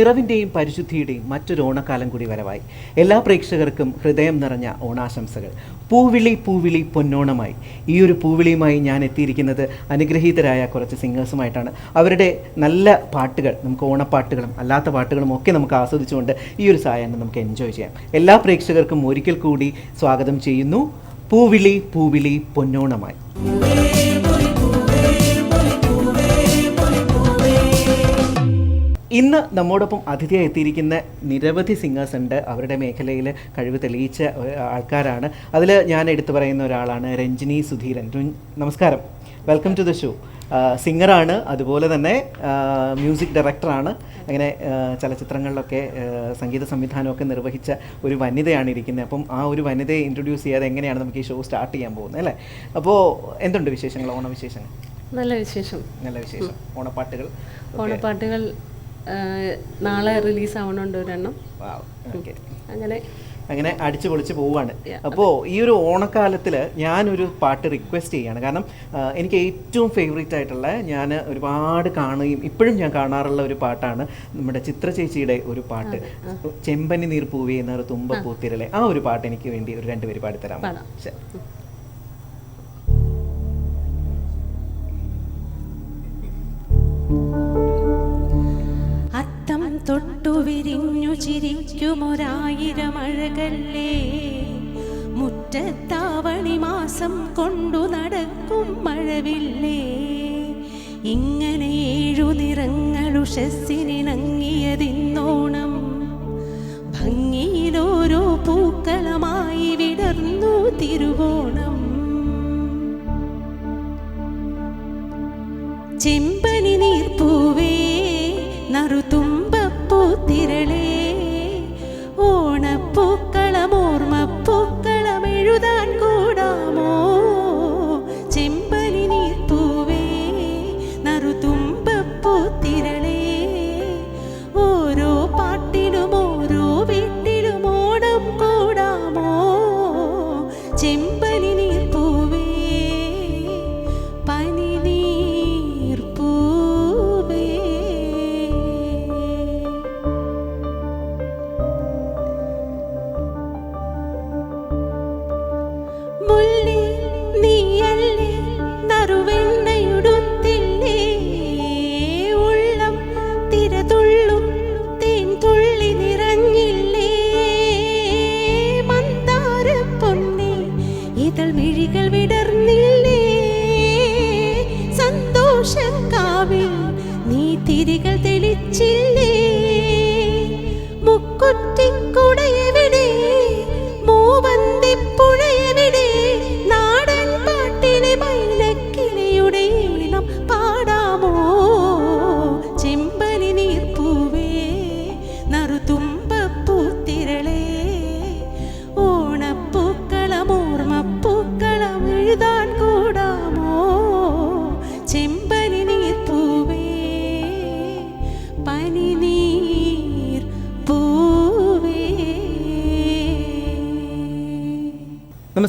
നിറവിന്റെയും പരിശുദ്ധിയുടെയും മറ്റൊരു ഓണക്കാലം കൂടി വരവായി. എല്ലാ പ്രേക്ഷകർക്കും ഹൃദയം നിറഞ്ഞ ഓണാശംസകൾ. പൂവിളി പൂവിളി പൊന്നോണമായി. ഈ ഒരു പൂവിളിയുമായി ഞാൻ എത്തിയിരിക്കുന്നത് അനുഗ്രഹീതരായ കുറച്ച് സിംഗേഴ്സുമായിട്ടാണ്. അവരുടെ നല്ല പാട്ടുകൾ നമുക്ക് ഓണപ്പാട്ടുകളും അല്ലാത്ത പാട്ടുകളും ഒക്കെ നമുക്ക് ആസ്വദിച്ചുകൊണ്ട് ഈ ഒരു സായാഹ്നം നമുക്ക് എൻജോയ് ചെയ്യാം. എല്ലാ പ്രേക്ഷകർക്കും ഒരിക്കൽ കൂടി സ്വാഗതം ചെയ്യുന്നു. പൂവിളി പൂവിളി പൊന്നോണമായി. ഇന്ന് നമ്മോടൊപ്പം അതിഥിയായി എത്തിയിരിക്കുന്ന നിരവധി സിംഗേഴ്സ് ഉണ്ട്. അവരുടെ മേഖലയിൽ കഴിവ് തെളിയിച്ച ആൾക്കാരാണ്. അതിൽ ഞാൻ എടുത്തു പറയുന്ന ഒരാളാണ് രഞ്ജിനി സുധീരൻ. രുൻ- നമസ്കാരം. വെൽക്കം ടു ദ ഷോ സിംഗറാണ് അതുപോലെ തന്നെ മ്യൂസിക് ഡയറക്ടറാണ് അങ്ങനെ ചലച്ചിത്രങ്ങളിലൊക്കെ സംഗീത സംവിധാനമൊക്കെ നിർവഹിച്ച ഒരു വനിതയാണ് ഇരിക്കുന്നത്. അപ്പം ആ ഒരു വനിതയെ ഇൻട്രൊഡ്യൂസ് ചെയ്യാതെ എങ്ങനെയാണ് നമുക്ക് ഈ ഷോ സ്റ്റാർട്ട് ചെയ്യാൻ പോകുന്നത് അല്ലേ? അപ്പോൾ എന്തുണ്ട് വിശേഷങ്ങൾ ഓണവിശേഷങ്ങൾ? നല്ല വിശേഷം. നല്ല വിശേഷം. ഓണപ്പാട്ടുകൾ. ഓണപ്പാട്ടുകൾ നാളെ റിലീസ് ആവണുണ്ട് ഒരെണ്ണം. അങ്ങനെ അങ്ങനെ അടിച്ചു പൊളിച്ച് പോവുകയാണ് അപ്പോൾ ഈ ഒരു ഓണക്കാലത്തിൽ ഞാനൊരു പാട്ട് റിക്വസ്റ്റ് ചെയ്യാണ്. കാരണം എനിക്ക് ഏറ്റവും ഫേവറേറ്റ് ആയിട്ടുള്ള ഞാൻ ഒരുപാട് കാണുകയും ഇപ്പോഴും ഞാൻ കാണാറുള്ള ഒരു പാട്ടാണ് നമ്മുടെ ചിത്ര ചേച്ചിയുടെ ഒരു പാട്ട്. ചെമ്പനി നീർ പൂവി എന്ന തുമ്പപ്പൂത്തിരലെ ആ. ഒരു പാട്ട് എനിക്ക് വേണ്ടി ഒരു രണ്ട് പേര് പാടിത്തരാമോ പാടാം. ശരി. തൊട്ടു വിരിഞ്ഞു ചിരിക്കുമൊരായിരം അഴകല്ലേ? മുറ്റത്താവണി മാസം കൊണ്ടു നടക്കും മഴവില്ലേ? ഇങ്ങനെ ഏഴു നിറങ്ങളുഷസ്സിനിണങ്ങിയതിന്നോണം ഭംഗിയിലോരോ പൂക്കളമായി വിടർന്നു തിരുവോണം. ചെമ്പനി திரு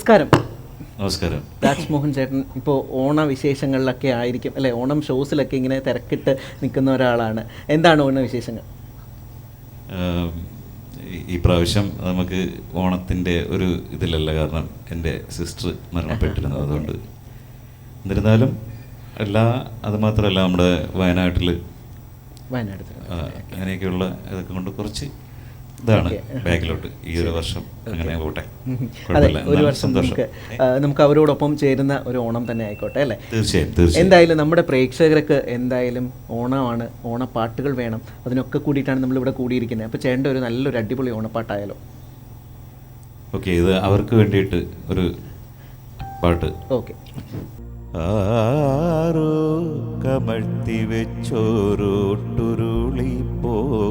നമസ്കാരം. നമസ്കാരം. രാജ്മോഹൻ ചേട്ടൻ ഇപ്പോൾ ഓണ വിശേഷങ്ങളിലൊക്കെ ആയിരിക്കും അല്ലെ? ഓണം ഷോസിലൊക്കെ ഇങ്ങനെ തിരക്കിട്ട് നിൽക്കുന്ന ഒരാളാണ്. എന്താണ് ഓണ വിശേഷങ്ങൾ ഈ- പ്രാവശ്യം നമുക്ക് ഓണത്തിന്റെ ഒരു ഇതിലല്ല കാരണം എന്റെ സിസ്റ്റർ മരണപ്പെട്ടിരുന്നു അതുകൊണ്ട് എന്നിരുന്നാലും എല്ലാ അതുമാത്രമല്ല നമ്മുടെ വയനാട്ടിൽ വയനാട്ടിൽ അങ്ങനെയൊക്കെയുള്ള ഇതൊക്കെ കൊണ്ട് കുറച്ച് ഇതാണ് ബാക്കിലോട്ട് ഈ ഒരു വർഷം അങ്ങനെ പോട്ടെ. അതെ ഒരു വർഷം നമുക്ക് നമുക്ക് അവരോടൊപ്പം ചേരുന്ന ഒരു ഓണം തന്നെ ആയിക്കോട്ടെ അല്ലേ? തീർച്ചയായും തീർച്ചയായും. എന്തായാലും നമ്മുടെ പ്രേക്ഷകർക്ക് എന്തായാലും ഓണമാണ് ഓണപ്പാട്ടുകൾ വേണം. അതിനൊക്കെ കൂടിയിട്ടാണ് നമ്മൾ ഇവിടെ കൂടിയിരിക്കുന്നത്. അപ്പോൾ ചേട്ടന്റെ ഒരു നല്ലൊരു അടിപൊളി ഓണപ്പാട്ടായാലോ? ഓക്കെ ഇത് അവർക്ക് വേണ്ടിയിട്ട് ഒരു പാട്ട്. ഓക്കെ. ആരോ കമഴ്ത്തി വെച്ചോരോട്ടുരുളി പോലെ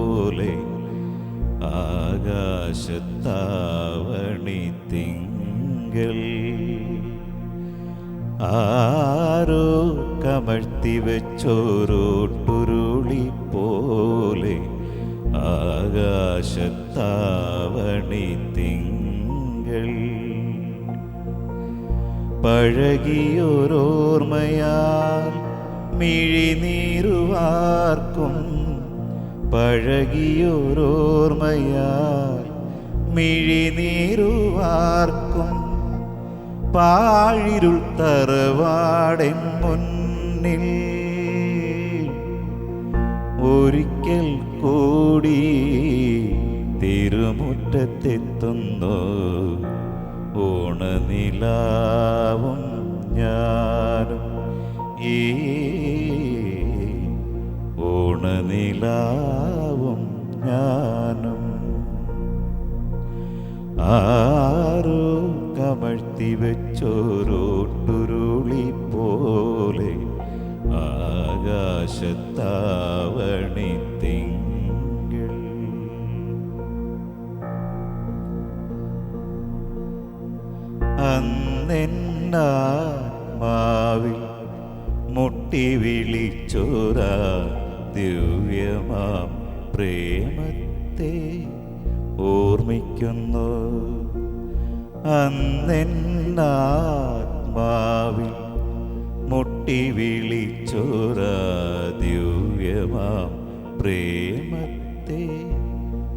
ആകാശത്താവണി തിങ്കൾ. ആരോ കമഴ്ത്തി വെച്ചോരോട്ടുരുളി പോലെ ആകാശത്താവണി തിങ്കൾ. പഴകിയൊരോർമ്മയാൽ മിഴിനീറുവാർക്കും പഴകിയൊരോർമ്മയാൽ മിഴിനീരുവാർക്കും പാഴിരുൾ തറവാടെ മുന്നിൽ ഒരിക്കൽ കൂടി തിരുമുറ്റത്തെത്തുന്നു ഓണനിലാവും ഞാനും ഈ ഓണനിലാവും ഞാനും. ആരോ കമഴ്ത്തി വെച്ചോരോട്ടുരുളി പോലെ ആകാശത്താവണി തിങ്കൾ. മുട്ടി വിളിച്ചോര ദിവ്യമാം പ്രേമത്തെ ഓർമ്മിക്കുന്നു. അന്നെന്നാത്മാവിൽ മുട്ടി വിളിച്ചോര ദിവ്യമാം പ്രേമത്തെ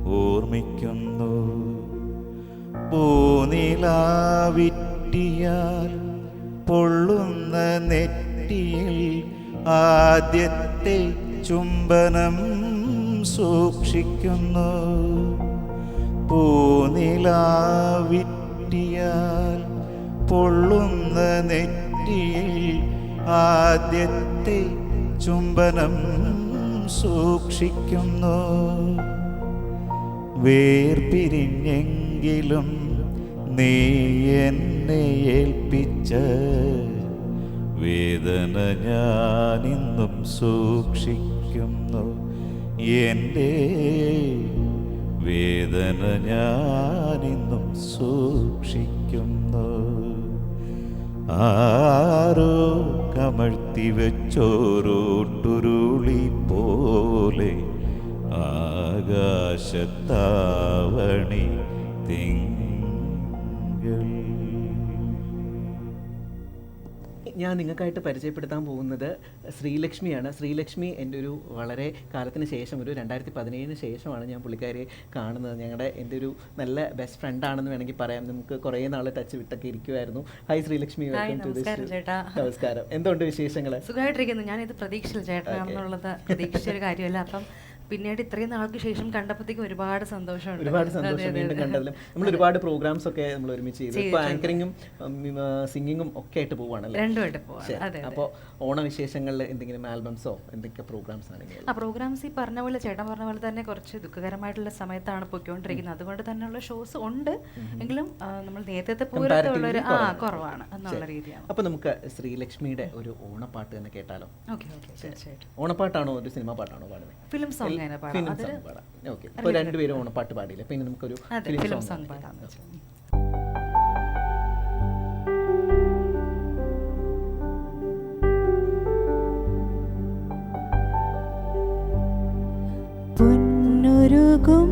ഓർമ്മിക്കുന്നു. പൂനിലാവിറ്റിയാൽ പൊള്ളുന്ന നെറ്റിയിൽ ആദ്യത്തെ ചുംബനം സൂക്ഷിക്കുന്നു. പൂനിലാവിറ്റിയാൽ പൊള്ളുന്ന നെറ്റിയിൽ ആദ്യത്തെ ചുംബനം സൂക്ഷിക്കുന്നു. വേർപിരിഞ്ഞെങ്കിലും നീ എന്നെ ഏൽപ്പിച്ച വേദന ഞാനിന്നും സൂക്ഷിക്കുന്നു. എന്റെ വേദന ഞാനിന്നും സൂക്ഷിക്കുന്നു. ആരോ കമഴ്ത്തി വെച്ചോരോട്ടുരുളി പോലെ ആകാശത്താവണി തിങ്കൾ ഞാൻ നിങ്ങൾക്കായിട്ട് പരിചയപ്പെടുത്താൻ പോകുന്നത് ശ്രീലക്ഷ്മിയാണ്. ശ്രീലക്ഷ്മി എന്റെ ഒരു വളരെ കാലത്തിന് ശേഷം ഒരു രണ്ടായിരത്തി പതിനേഴിന് ശേഷമാണ് ഞാൻ പുള്ളിക്കാരെ കാണുന്നത്. ഞങ്ങളുടെ എന്റെ ഒരു നല്ല ബെസ്റ്റ് ഫ്രണ്ടാണെന്ന് വേണമെങ്കിൽ പറയാം. നമുക്ക് കുറേ നാൾ ടച്ച് വിട്ടൊക്കെ ഇരിക്കുമായിരുന്നു ഹായ് ശ്രീലക്ഷ്മി. വെൽക്കം ടു നമസ്കാരം എന്തുണ്ട് വിശേഷങ്ങൾ സുഖമായിട്ടിരിക്കുന്നു. ഞാനിത് പ്രതീക്ഷിച്ചില്ല ചേട്ടനാണെന്നുള്ളത് പ്രതീക്ഷിച്ച ഒരു കാര്യമല്ല. അപ്പം പിന്നീട് ഇത്രയും നാൾക്ക് ശേഷം കണ്ടപ്പോഴത്തേക്കും ഒരുപാട് സന്തോഷമുണ്ട്. ഒരുപാട് സന്തോഷം വീണ്ടും കണ്ടതിലും. നമ്മൾ ഒരുപാട് പ്രോഗ്രാംസ് ഒക്കെ നമ്മൾ ഒരുമിച്ച് ചെയ്തു. ചെയ്തിട്ടുണ്ട്. ആങ്കറിങ്ങും സിംഗിങ്ങും ഒക്കെ ആയിട്ട് പോവാണല്ലേ രണ്ടുമായിട്ട് പോവാം അതെ അപ്പോൾ ഓണവിശേഷങ്ങളിൽ എന്തെങ്കിലും ആൽബംസോ എന്തൊക്കെ പ്രോഗ്രാംസ് ആണെങ്കിലും ആ പ്രോഗ്രാംസ് ഈ പറഞ്ഞ പോലെ ചേട്ടൻ പറഞ്ഞ പോലെ തന്നെ കുറച്ച് ദുഃഖകരമായിട്ടുള്ള സമയത്താണ് പൊയ്ക്കൊണ്ടിരിക്കുന്നത്. അതുകൊണ്ട് തന്നെയുള്ള ഷോസ് ഉണ്ട്. എങ്കിലും നമ്മൾ നേരത്തെ പോലത്തുള്ള ഒരു ആ കുറവാണ്. എന്നുള്ള രീതിയാണ്. അപ്പൊ നമുക്ക് ശ്രീലക്ഷ്മിയുടെ ഒരു ഓണപ്പാട്ട് തന്നെ കേട്ടാലോ? Okay okay. തീർച്ചയായിട്ടും. ഓണപ്പാട്ടാണോ ഒരു സിനിമ പാട്ടാണോ പാടുന്നത്? Film song. പാടാം. ഫിലിം അതൊരു സോങ് പാടാം. ഓക്കെ. അപ്പോൾ രണ്ടുപേരും ഓണപ്പാട്ട് പാടിയില്ല? പിന്നെ നമുക്കൊരു ഫിലിം സോങ് വെച്ചാൽ പൊന്നൊരുകും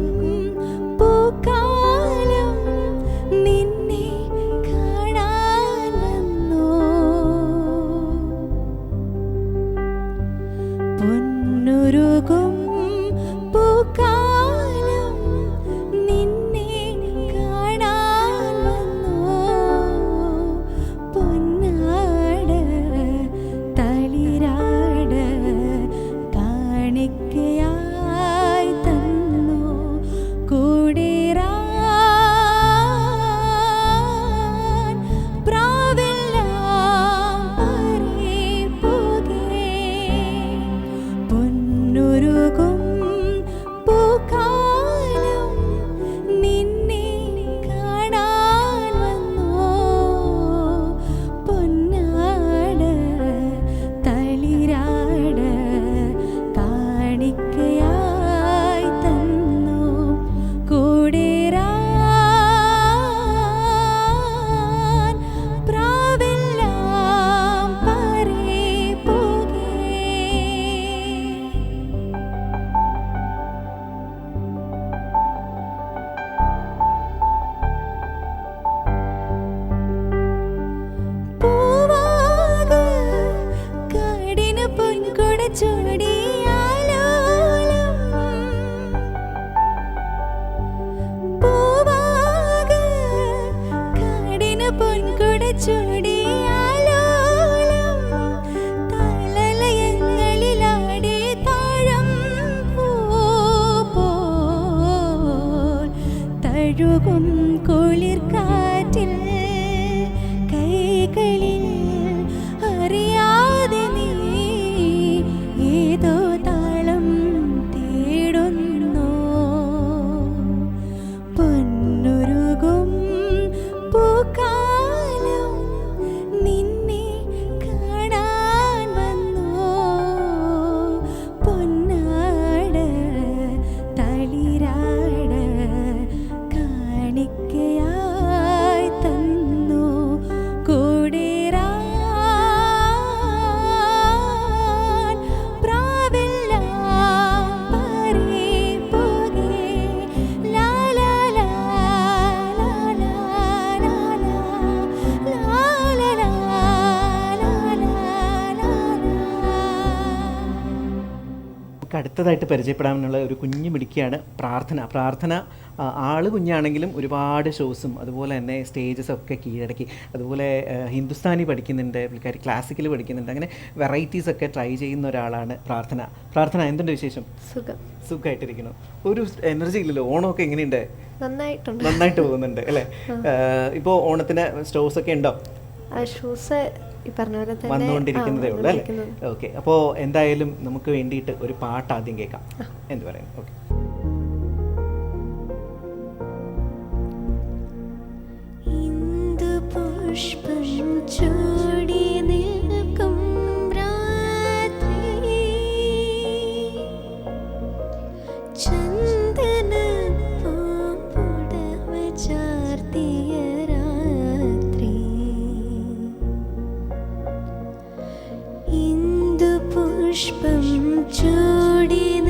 con അടുത്തതായിട്ട് പരിചയപ്പെടാമെന്നുള്ള ഒരു കുഞ്ഞു മിടുക്കിയാണ് പ്രാർത്ഥന. പ്രാർത്ഥന ആൾ ആൾ കുഞ്ഞാണെങ്കിലും ഒരുപാട് ഷോസും അതുപോലെ തന്നെ സ്റ്റേജസ് ഒക്കെ കീഴടക്കി. അതുപോലെ ഹിന്ദുസ്ഥാനി പഠിക്കുന്നുണ്ട് പുള്ളിക്കാരി ക്ലാസിക്കൽ പഠിക്കുന്നുണ്ട്. അങ്ങനെ വെറൈറ്റീസ് ഒക്കെ ട്രൈ ചെയ്യുന്ന ഒരാളാണ് പ്രാർത്ഥന. പ്രാർത്ഥന എന്തുണ്ട് വിശേഷം? സുഖം. സുഖമായിട്ടിരിക്കണം ഒരു എനർജി ഇല്ലല്ലോ ഓണമൊക്കെ എങ്ങനെയുണ്ട്? നന്നായിട്ടുണ്ട്. നന്നായിട്ട് പോകുന്നുണ്ട് അല്ലേ? ഇപ്പോൾ ഓണത്തിന് സ്റ്റോസ് ഒക്കെ ഉണ്ടോ? ഷൂസ് വന്നുകൊണ്ടിരിക്കുന്നതേ ഉള്ളൂ അല്ലേ. ഓക്കെ. അപ്പോൾ എന്തായാലും നമുക്ക് വേണ്ടിയിട്ട് ഒരു പാട്ട് ആദ്യം കേൾക്കാം. എന്ന് പറയുന്നത് ഓക്കെ. ഇന്ദുപുഷ്പം ചൂടി നിൽക്കും രാത്രി. ഇന്ദുപുഷ്പം ചൂടി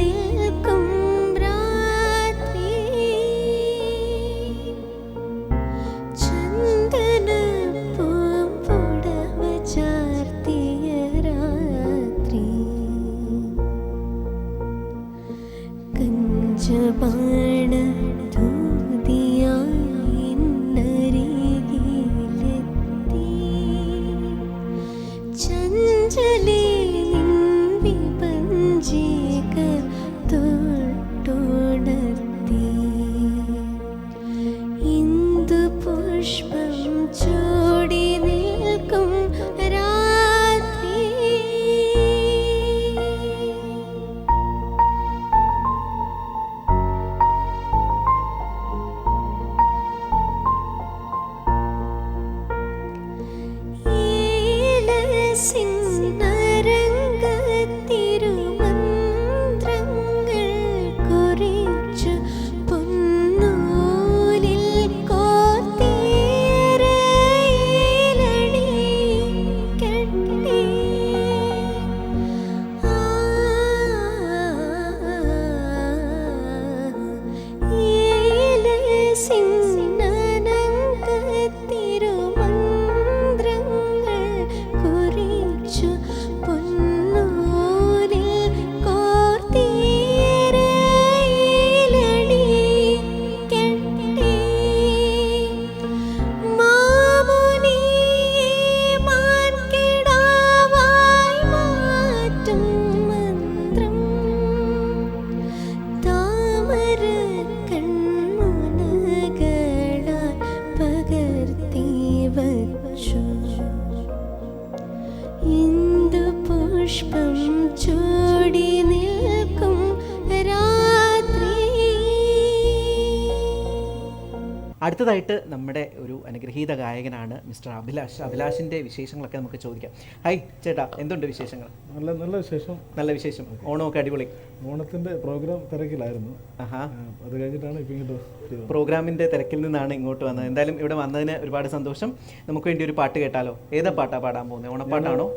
അടുത്തതായിട്ട് നമ്മുടെ ഒരു അനുഗ്രഹീത ഗായകനാണ് മിസ്റ്റർ അഭിലാഷ്. അഭിലാഷിന്റെ വിശേഷങ്ങളൊക്കെ നമുക്ക് ചോദിക്കാം. ഹായ് ചേട്ടാ എന്തുണ്ട് വിശേഷങ്ങൾ? നല്ല നല്ല വിശേഷം. നല്ല വിശേഷം. ഓണമൊക്കെ അടിപൊളി. ഓണത്തിന്റെ പ്രോഗ്രാം തിരക്കിലായിരുന്നു. ആഹാ. അത് കഴിഞ്ഞിട്ടാണ് ഇപ്പം ഇങ്ങോട്ട്. പ്രോഗ്രാമിന്റെ തിരക്കിൽ നിന്നാണ് ഇങ്ങോട്ട് വന്നത്. എന്തായാലും ഇവിടെ വന്നതിന് ഒരുപാട് സന്തോഷം. നമുക്ക് വേണ്ടി ഒരു പാട്ട് കേട്ടാലോ? ഏതാ പാട്ടാ പാടാൻ പോകുന്നത് ഓണപ്പാട്ടാണോ?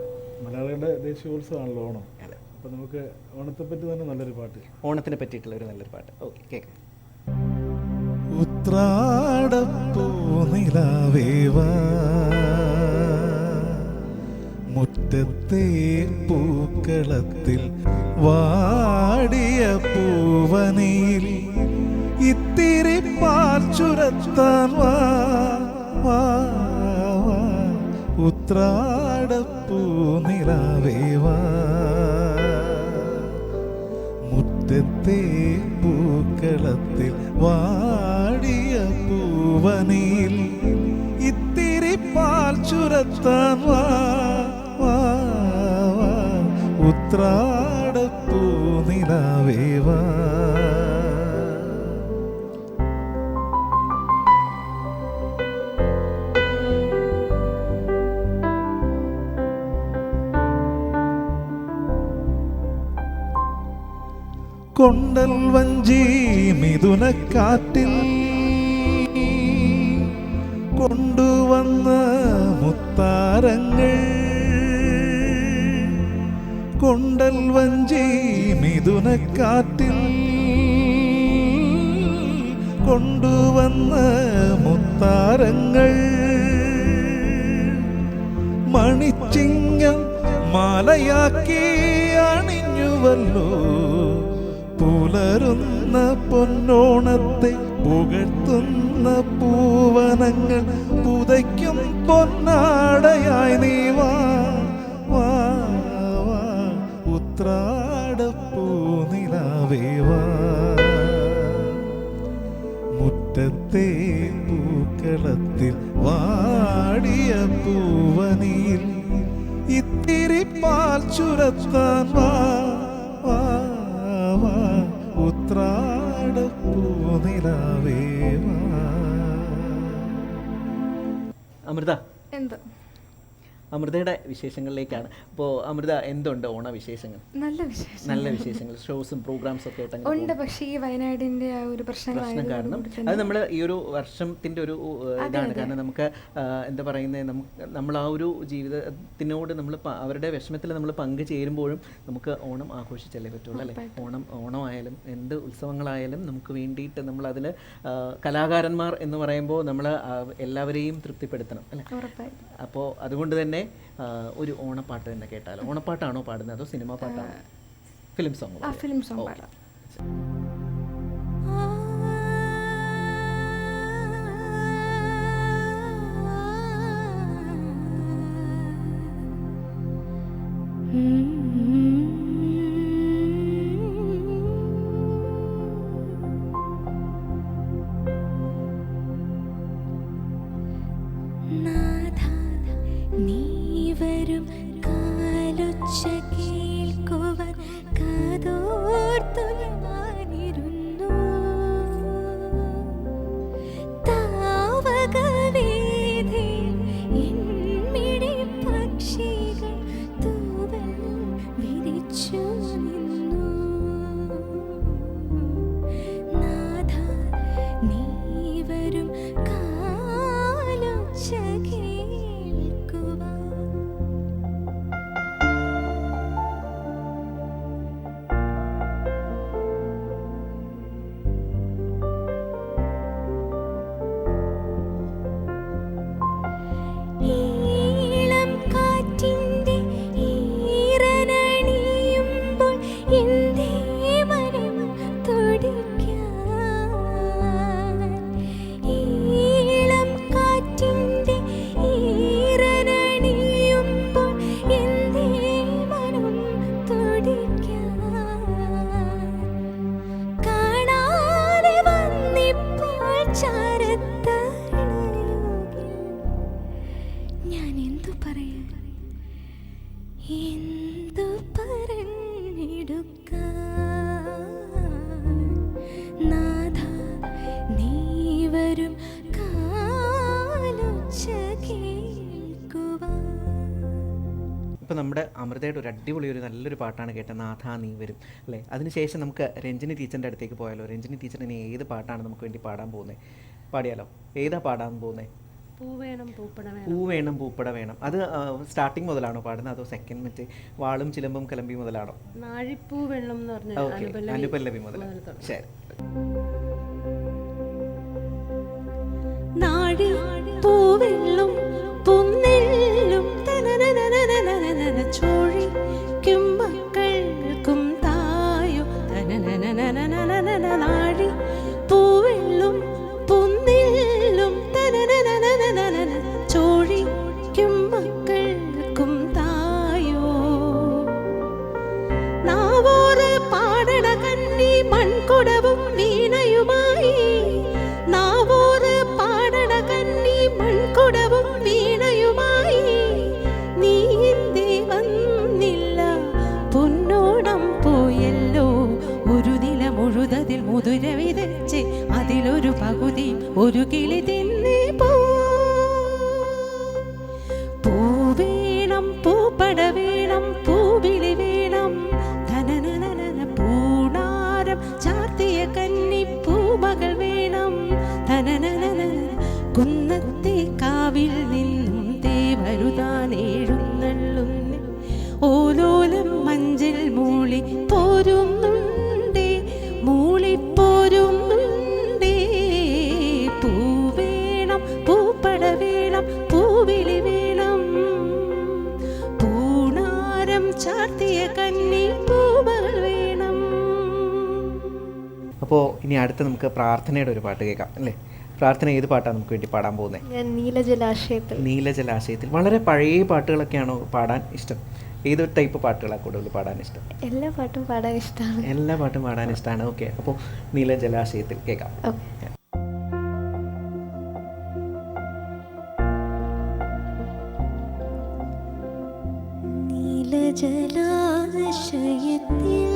മലയാളികളുടെ ദേശീയോത്സവമാണല്ലോ ഓണം. അപ്പം നമുക്ക് ഓണത്തെ പറ്റി തന്നെ നല്ലൊരു പാട്ട്. ഓണത്തിനെ പറ്റിയിട്ടുള്ള ഒരു നല്ലൊരു പാട്ട്. ഓക്കെ കേൾക്കാം. ഉത്രാടപ്പൂനിലാവേവാ മുറ്റത്തെ പൂക്കളത്തിൽ വാടിയ പൂവനിയിൽ ഇത്തിരി പാൽ ചുരത്താൻ വാ. വാ വാ. ഉത്രാടപ്പൂനിലാവേവാ മുറ്റത്തെ പൂക്കളത്തിൽ വാടിയ പൂവനിൽ ഇത്തിരി പാൽ ചുരത്താൻ ഉത്രാടപ്പൂ നിലാവേവാ കൊണ്ടൽ വഞ്ചി മിഥുനക്കാറ്റിൽ കൊണ്ടുവന്ന മുത്താരങ്ങൾ. കൊണ്ടൽ വഞ്ചി മിഥുനക്കാറ്റിൽ കൊണ്ടുവന്ന മുത്താരങ്ങൾ. മണിച്ചിങ്ങം മാലയാക്കി അണിഞ്ഞുവല്ലോ. പുലരുന്ന പൊന്നോണത്തെ പുകഴ്ത്തുന്ന പൂവനങ്ങൾ പുതയ്ക്കും പൊന്നാടയായി നീ വാ വാ ഉത്രാടപ്പൂ നിലാവേ വാ. മുറ്റത്തെ പൂക്കളത്തിൽ വാടിയ പൂവനിയിൽ ഇത്തിരി പാൽ ചുരത്താൻ വാ. അമൃത. എന്താ? അമൃതയുടെ വിശേഷങ്ങളിലേക്കാണ്. അപ്പോൾ അമൃത എന്തുണ്ട് ഓണ വിശേഷങ്ങൾ? നല്ല വിശേഷം നല്ല വിശേഷങ്ങൾ. ഷോസും പ്രോഗ്രാംസും ഒക്കെ ആയിട്ട് അങ്ങനെ ഉണ്ട് പക്ഷേ ഈ വയനാടിന്റെ ആ ഒരു പ്രശ്നം കാരണം അത് നമ്മൾ ഈ ഒരു വർഷത്തിന്റെ ഒരു ഇതാണ്. കാരണം നമുക്ക് എന്താ പറയുന്നത് നമ്മൾ ആ ഒരു ജീവിതത്തിനോട് നമ്മൾ അവരുടെ വിഷമത്തിൽ നമ്മൾ പങ്കു ചേരുമ്പോഴും നമുക്ക് ഓണം ആഘോഷിച്ചല്ലേ പറ്റുള്ളൂ അല്ലേ? ഓണം ഓണമായാലും എന്ത് ഉത്സവങ്ങളായാലും നമുക്ക് വേണ്ടിയിട്ട് നമ്മൾ അതിൽ കലാകാരന്മാർ എന്ന് പറയുമ്പോൾ നമ്മൾ എല്ലാവരെയും തൃപ്തിപ്പെടുത്തണം അല്ലേ? അപ്പോൾ അതുകൊണ്ട് തന്നെ ഒരു ഓണപ്പാട്ട് തന്നെ കേട്ടാലോ? ഓണപ്പാട്ടാണോ പാടുന്നത് അതോ സിനിമ പാട്ടാണോ? ഫിലിം സോങ് ഫിലിം സോങ് പാടാം. ഇപ്പം നമ്മുടെ അമൃതയുടെ ഒരു അടിപൊളി ഒരു നല്ലൊരു പാട്ടാണ് കേട്ടത് നാഥാ നീ വരും അല്ലേ? അതിനുശേഷം നമുക്ക് രഞ്ജിനി ടീച്ചറിന്റെ അടുത്തേക്ക് പോയാലോ? രഞ്ജിനി ടീച്ചറിന് ഏത് പാട്ടാണ് നമുക്ക് വേണ്ടി പാടാൻ പോകുന്നത്? പാടിയാലോ? ഏതാ പാടാൻ പോകുന്നത്? പൂ വേണം പൂപ്പട വേണം. അത് സ്റ്റാർട്ടിങ് മുതലാണോ പാടുന്നത്? അതോ സെക്കൻഡ് മറ്റേ വാളും ചിലമ്പും കലമ്പി മുതലാണോ? നാഴിപ്പൂ വെള്ളം എന്ന് പറഞ്ഞ അനുപല്ലവി മുതൽ ശരി. നാഴി പൂവെള്ളും பூப்பட வேணம் பூ ഇനി അടുത്ത് നമുക്ക് പ്രാർത്ഥനയുടെ ഒരു പാട്ട് കേൾക്കാം അല്ലേ? പ്രാർത്ഥന ഏത് പാട്ടാണ് നമുക്ക് വേണ്ടി പാടാൻ പോകുന്നത് ഞാൻ നീലജലാശയത്തിൽ നീലജലാശയത്തിൽ വളരെ പഴയ പാട്ടുകളൊക്കെയാണോ പാടാൻ ഇഷ്ടം? ഏത് ടൈപ്പ് പാട്ടുകളാണ് കൂടുതൽ പാടാൻ ഇഷ്ടം? എല്ലാ പാട്ടും പാടാൻ ഇഷ്ടമാണ് എല്ലാ പാട്ടും പാടാൻ ഇഷ്ടമാണ് ഓക്കെ അപ്പോൾ നീലജലാശയത്തിൽ കേൾക്കാം. ഓക്കെ. നീലജലാശയത്തിൽ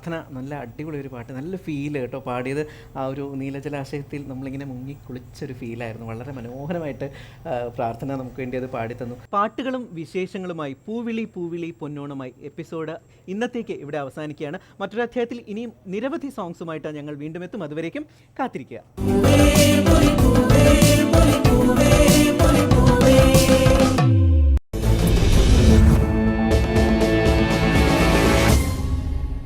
പ്രാർത്ഥന നല്ല അടിപൊളി ഒരു പാട്ട് നല്ല ഫീൽ കേട്ടോ. പാടിയത് ആ ഒരു നീലജലാശയത്തിൽ നമ്മളിങ്ങനെ മുങ്ങി കുളിച്ചൊരു ഫീലായിരുന്നു വളരെ മനോഹരമായിട്ട് പ്രാർത്ഥന നമുക്ക് വേണ്ടി അത് പാടിത്തന്നു. പാട്ടുകളും വിശേഷങ്ങളുമായി പൂവിളി പൂവിളി പൊന്നോണമായി എപ്പിസോഡ് ഇന്നത്തേക്ക് ഇവിടെ അവസാനിക്കുകയാണ്. മറ്റൊരു അധ്യായത്തിൽ ഇനിയും നിരവധി സോങ്സുമായിട്ട് ഞങ്ങൾ വീണ്ടും എത്തും. അതുവരേക്കും കാത്തിരിക്കുക.